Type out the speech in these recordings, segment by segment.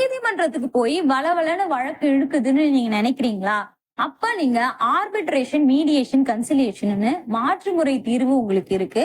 நீதிமன்றத்துக்கு போய் வளவலன்னு வழக்கு இழுக்குதுன்னு நீங்க நினைக்கிறீங்களா? அப்ப நீங்க ஆர்பிட்ரேஷன் மீடியேஷன் கன்சிலியேஷன் மாற்று முறை தீர்வு உங்களுக்கு இருக்கு.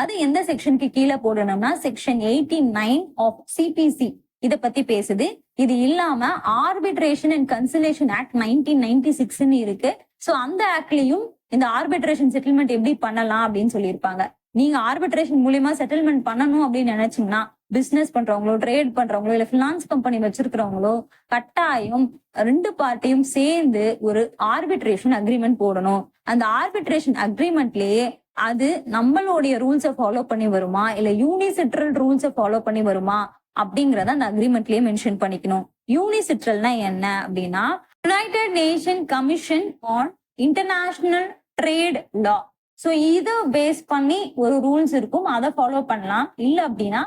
அது எந்த செக்ஷனுக்கு கீழே போடணும்னா section eighty nine of CPC இத பத்தி பேசுது. இது இல்லாம arbitration and conciliation act nineteen ninety சிக்ஸ்னு இருக்கு. சோ அந்த ஆக்ட்லயும் இந்த ஆர்பிட்ரேஷன் செட்டில்மெண்ட் எப்படி பண்ணலாம் அப்படின்னு சொல்லியிருப்பாங்க. நீங்க ஆர்பிட்ரேஷன் மூலியமா செட்டில்மெண்ட் பண்ணணும் அப்படின்னு நினைச்சீங்கன்னா பிசினஸ் பண்றவங்களோ ட்ரேட் பண்றவங்களோ இல்ல பினான்ஸ் கம்பெனி வச்சிருக்கிறவங்களோ கட்டாயம் ரெண்டு பார்ட்டியும் சேர்ந்து ஒரு ஆர்பிட்ரேஷன் அக்ரிமெண்ட் போடணும். அந்த ஆர்பிட்ரேஷன் அக்ரிமெண்ட்லயே அது நம்மளுடைய ரூல்ஸை ஃபாலோ பண்ணி வருமா? இல்ல யூனிசிட்ரல் ரூல்ஸை ஃபாலோ பண்ணி வருமா? அப்படிங்கறத அந்த அக்ரிமெண்ட்லயே மென்ஷன் பண்ணிக்கணும். யூனிசிட்ரல்னா என்ன அப்படின்னா United Nation commission on international trade law so இத பேஸ் பண்ணி ஒரு ரூல்ஸ் இருக்கும். அதை ஃபாலோ பண்ணலாம். இல்ல அப்படின்னா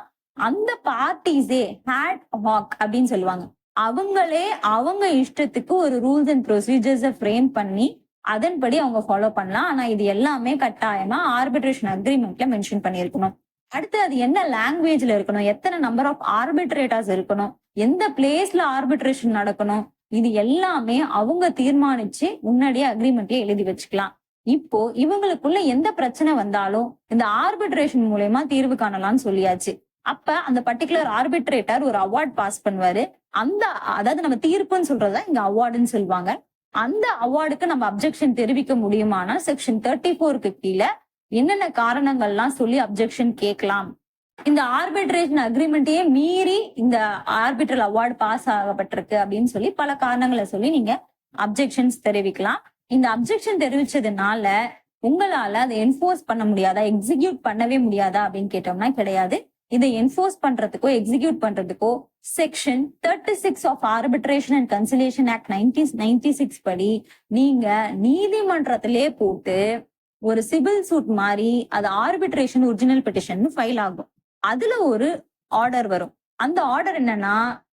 அந்த பார்ட்டிஸே ஹேட் ஹாக் அப்படின்னு சொல்லுவாங்க. அவங்களே அவங்க இஷ்டத்துக்கு ஒரு ரூல்ஸ் அண்ட் ப்ரொசீஜர்ஸை ஃப்ரேம் பண்ணி அதன்படி அவங்க ஃபாலோ பண்ணலாம். ஆனா இது எல்லாமே கட்டாயமா ஆர்பிட்ரேஷன் அக்ரிமெண்ட்ல மென்ஷன் பண்ணியிருக்கணும். அடுத்து அது என்ன லாங்குவேஜ்ல இருக்கணும்? எத்தனை நம்பர் ஆஃப் ஆர்பிட்ரேட்டர்ஸ் இருக்கணும்? எந்த பிளேஸ்ல ஆர்பிட்ரேஷன் நடக்கணும்? இது எல்லாமே அவங்க தீர்மானிச்சு முன்னாடியே அக்ரிமெண்ட்ல எழுதி வச்சுக்கலாம். இப்போ இவங்களுக்குள்ள எந்த பிரச்சனை வந்தாலும் இந்த ஆர்பிட்ரேஷன் மூலயமா தீர்வு காணலாம்னு சொல்லியாச்சு. அப்ப அந்த பர்டிகுலர் ஆர்பிட்ரேட்டர் ஒரு அவார்ட் பாஸ் பண்ணுவாரு. அந்த அதாவது நம்ம தீர்ப்புன்னு சொல்றதா இங்க அவார்டுன்னு சொல்லுவாங்க. அந்த அவார்டுக்கு நம்ம அப்ஜெக்ஷன் தெரிவிக்க முடியுமானா செக்ஷன் தேர்ட்டி ஃபோருக்கு கீழே என்னென்ன காரணங்கள்லாம் சொல்லி அப்ஜெக்ஷன் கேட்கலாம். இந்த ஆர்பிட்ரேஷன் அக்ரிமெண்ட்டையே மீறி இந்த ஆர்பிட்ரல் அவார்டு பாஸ் ஆகப்பட்டிருக்கு அப்படின்னு சொல்லி பல காரணங்களை சொல்லி நீங்க அப்ஜெக்ஷன்ஸ் தெரிவிக்கலாம். இந்த அப்ஜெக்ஷன் தெரிவிச்சதுனால உங்களால அதை என்ஃபோர்ஸ் பண்ண முடியாதா எக்ஸிக்யூட் பண்ணவே முடியாதா அப்படின்னு கேட்டோம்னா கிடையாது. இதை என்போர்ஸ் பண்றதுக்கோ execute பண்றதுக்கோ section thirty six of arbitration and conciliation act ninety ninety six படி நீங்க நீதிமன்றத்திலே போட்டு ஒரு சிவில் சூட் மாதிரி அது ஆர்பிட்ரேஷன் ஒரிஜினல் பெட்டிஷன் ஃபைல் ஆகும். அதுல ஒரு ஆர்டர் வரும். அந்த ஆர்டர் என்னன்னா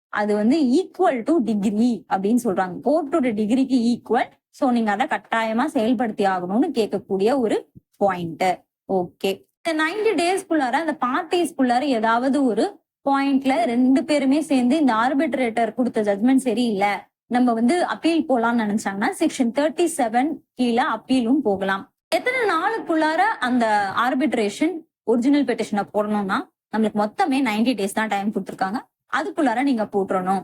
அது வந்து ஈக்குவல் டு டிகிரி அப்படின்னு சொல்றாங்க. கோர்ட்டோட டிகிரிக்கு ஈக்குவல் சோ நீங்க அதை கட்டாயமா செயல்படுத்தி ஆகணும்னு கேட்கக்கூடிய ஒரு பாயிண்ட் ஓகே இந்த நைன்டி டேஸ்க்குள்ளார அந்த பார்ட்டிஸ்க்குள்ளார ஏதாவது ஒரு பாயிண்ட்ல ரெண்டு பேருமே சேர்ந்து இந்த ஆர்பிட்ரேட்டர் கொடுத்த ஜட்மெண்ட் சரியில்லை நம்ம வந்து அப்பீல் போலாம்னு நினைச்சாங்கன்னா செக்ஷன் தேர்ட்டி செவன் கீழே அப்பீலும் போகலாம். எத்தனை நாளுக்குள்ளார அந்த ஆர்பிட்ரேஷன் ஒரிஜினல் பெட்டிஷனை போடணும்னா நம்மளுக்கு மொத்தமே நைன்டி டேஸ் தான் டைம் கொடுத்துருக்காங்க. அதுக்குள்ளார நீங்க போட்டுறணும்.